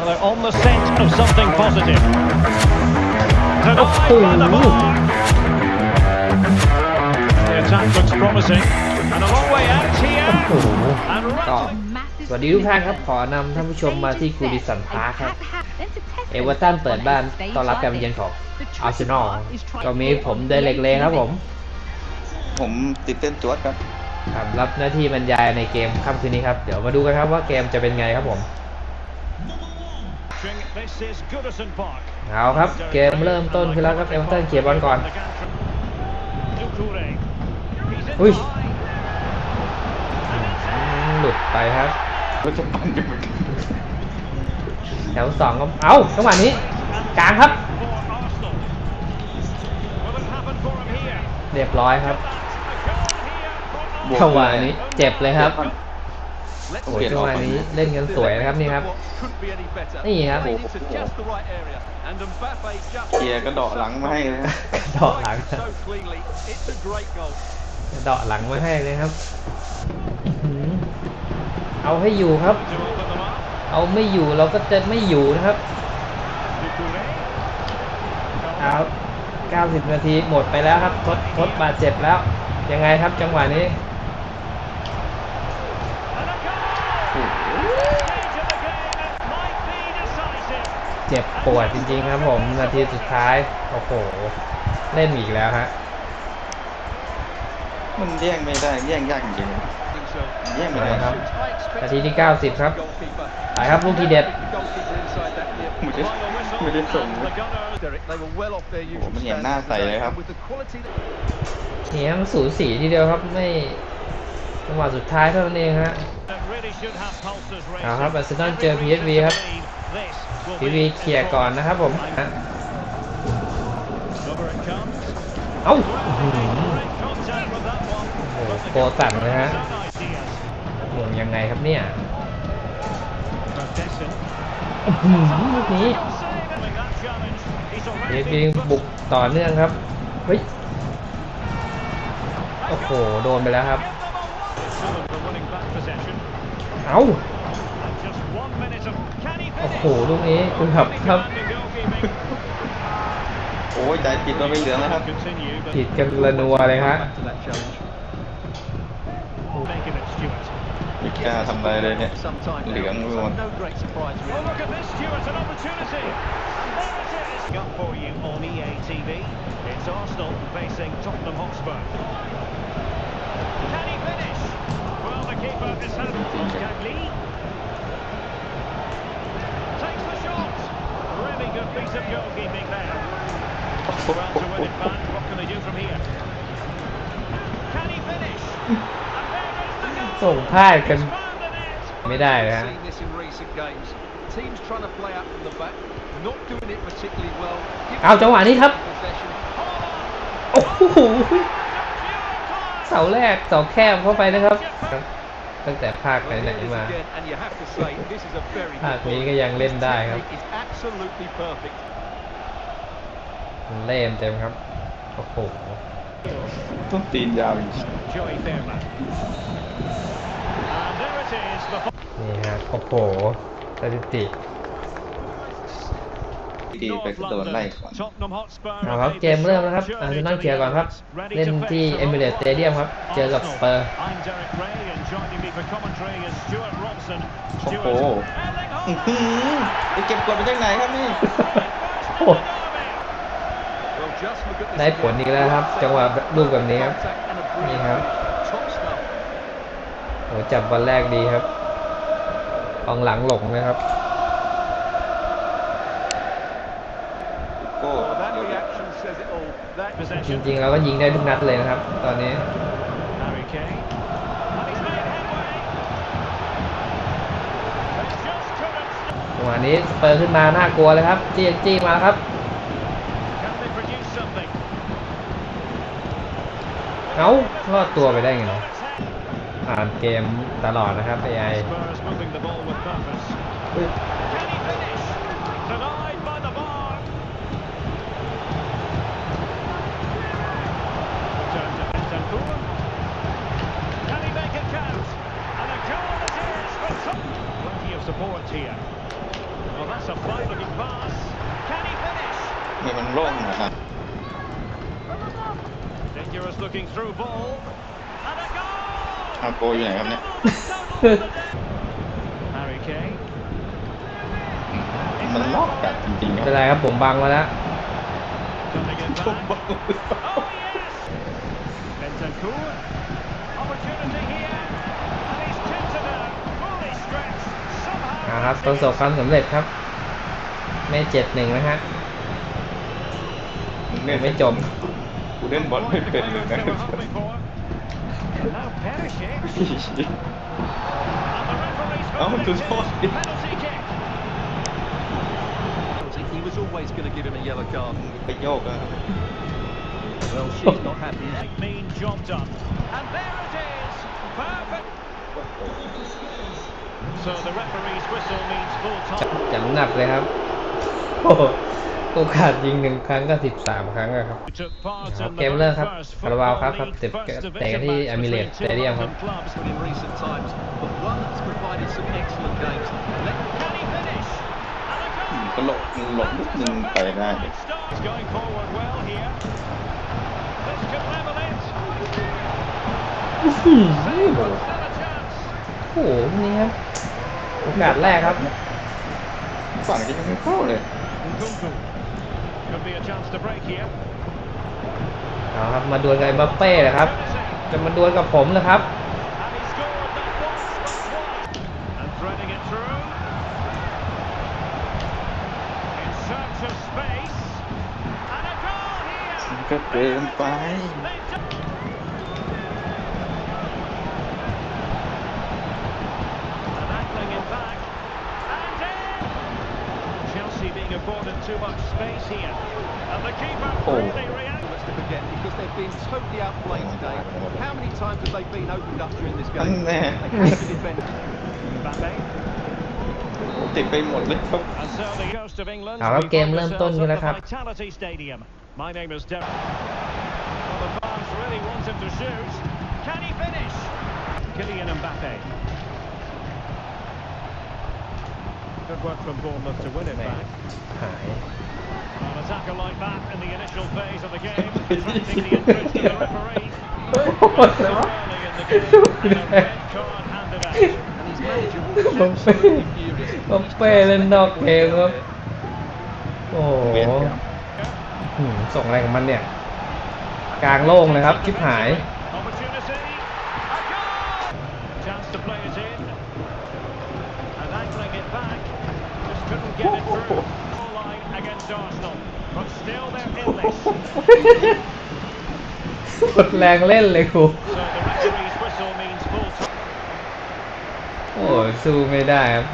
Well, they're on the scent of something positive. the a t t a c k looks promising. And a long way out here. And r สวัสดีทุกท่านครับ ขอนำท่านผู้ชมมาที่กูดิสันพาร์คครับ เอเวอร์ตันเปิดบ้านต้อนรับการเยือนของอาร์เซนอล ก็มีผมเดเล็กเลครับผม ผมติดเต้นจวดัครับรับหน้าที่บรรยายในเกมค่ำคืนนี้ครับ เดี๋ยวมาดูกันครับว่าเกมจะเป็นไงครับผมเอาครับเกมเริ่มต้นขึ้นแล้วครับ เอเวอร์ตันเขียบบอลก่อนอุ้ยหลุดไปครับแถวสองก็เอาจังหวะนี้กลางครับ เรียบร้อยครับจังหวะนี้เจ็บเลยครับโอ้ยจังหวะนี้เล่นกันสวยนะครับนี่ครับนี่ครับเกียร์กระดอกหลังมาให้เลยกระดอกหลังกระดอกหลังมาให้เลยครับเอาให้อยู่ครับ เอาไม่อยู่เราก็จะไม่อยู่นะครับเอา90นาทีหมดไปแล้วครับทดทดบาดเจ็บแล้ว ยังไงครับจังหวะนี้เจ็บปวดจริง ๆครับผมนาทีสุดท้ายโอ้โหเล่นอีกแล้วฮะมันเลี่ยงไม่ได้เลี่ยงยากจริงๆลี่ยงไม่ได้ครับนาทีที่ 90 ครับไปครับลูกทีเด็ดไม่ได้ดส่งโอ้มันเห็นหน้าใสเลยครับเหน่ยงสูสีทีเดียวครับไม่จังหวะสุดท้ายเท่านั้นเองฮะเอาครับอาร์เซนอลเจอ PSV ครับทีวีเคลียร์ก่อนนะครับผม เอ้าโอ้โหโคตันนะฮะหมุนยังไงครับเนี่ยหลูกนี้เดวิงบุกต่อเนื่องครับ เฮ้ย โอ้โหโดนไปแล้วครับ เอาโอ้โหลูกนี้คุณขับครับ โอ้ยใจผิดตัวไม่เหลืองนะครับผิดกันระนัวเลยฮะไม่กล้าทำอะไรเลยเนี่ย เหลืองรวจริง good piece of goalkeeping there. Well, to win it back, what can they do from here? Can he finish? And there is the goal. ส่งพลาดกันไม่ได้นะฮะ Seen this in recent games. Teams trying to play out from the back, not doing it particularly well. เอาจังหวะนี้ครับ Possession. โอ้โหเสาแรกเสาแคบเข้าไปนะครับตั้งแต่ภาคไหนๆมาภาคนี้ก็ยังเล่นได้ครับ เล่มเต็มครับ โอ้โหต้องตีนยาวนี่ฮะ โอ้โหสถิติดีไปโดนไล่ก่อนเอาครับเกมเริ่มแล้วครับอาร์เซนอลเคลียร์ก่อนครับเล่นที่เอมิเรตสเตเดียมครับ เจอกับสเปอร์โอ้โหไอเก็บกดมาจากไหนครับนี่ได้ผลอีกแล้วครับจังหวะลูกแบบนี้ครับนี่ครับโอ้จับบอลแรกดีครับกองหลังหลงลยครับจริงๆ เราก็ยิงได้ทุกนัดเลยนะครับ ตอนนี้วันวนี้เปิดขึ้นมาน่ากลัวเลยครับจี้จี้มาครับเอาลอดตัวไปได้ไงเนาะผ่านเกมตลอดนะครับไออ้ of support here. Well, that's a fine-looking pass. Can he finish? นี่มันโล่งนะครับ Dangerous looking through ball. And a goal! เอาโกอยู่ไหนครับเนี่ย Harry Kane. มันล็อกกัดจริงๆคไม่รับเป็นไรครับผมบังมาแล้ว Cutting it ผม back. บอก Oh yes! Bentancur. Opportunity here. ครับประสบความสำเร็จครับ แม่เจ็ดหนึ่งนะฮะแม่ไม่จบกูเล่นบอลไม่เป็นเลยนะเอ้าจุดโทษไปโยกอะจับหนักเลยครับ โอกาสยิงหนึ่งครั้งก็สิบสามครั้งครับครับ เกมเลิกครับคาราบาวครับครับเตะเตะที่อเมริกาเตะดียมครับก็หลบหลบนิดนึงไปได้อืมโโอ้หนี่ครับโอกาสแรกครับ ฝั่งนี้ยังไม่เข้าเลยเอาครับ มาดวลกับอมบัปเป้นะครับ จะมาดวลกับผมนะครับก็เกินไป being afforded too much space here. And the keeper oh. really reacted. to forget because they've been totally outplayed today. How many times have they been opened up during this game? Mm, Mbappe. And so the ghost of England. เอาครับเกมเริ่มต้นกันแล้วครับ Vitality Stadium. My name is Dev. Well, the fans really want him to shoot. Can he finish? Kylian Mbappe. Good work from Bournemouth to win it back. หาย An attacker like that in the initial phase of the game, attracting the interest of the referee. โอเป้ลเล่นนอกเกมครับโอ้โหส่งแรงมันเนี่ยกลางโล่งเลยครับคิดหายกดแรงเล่นเลยครูโอ้สู้ไม่ได้ครับ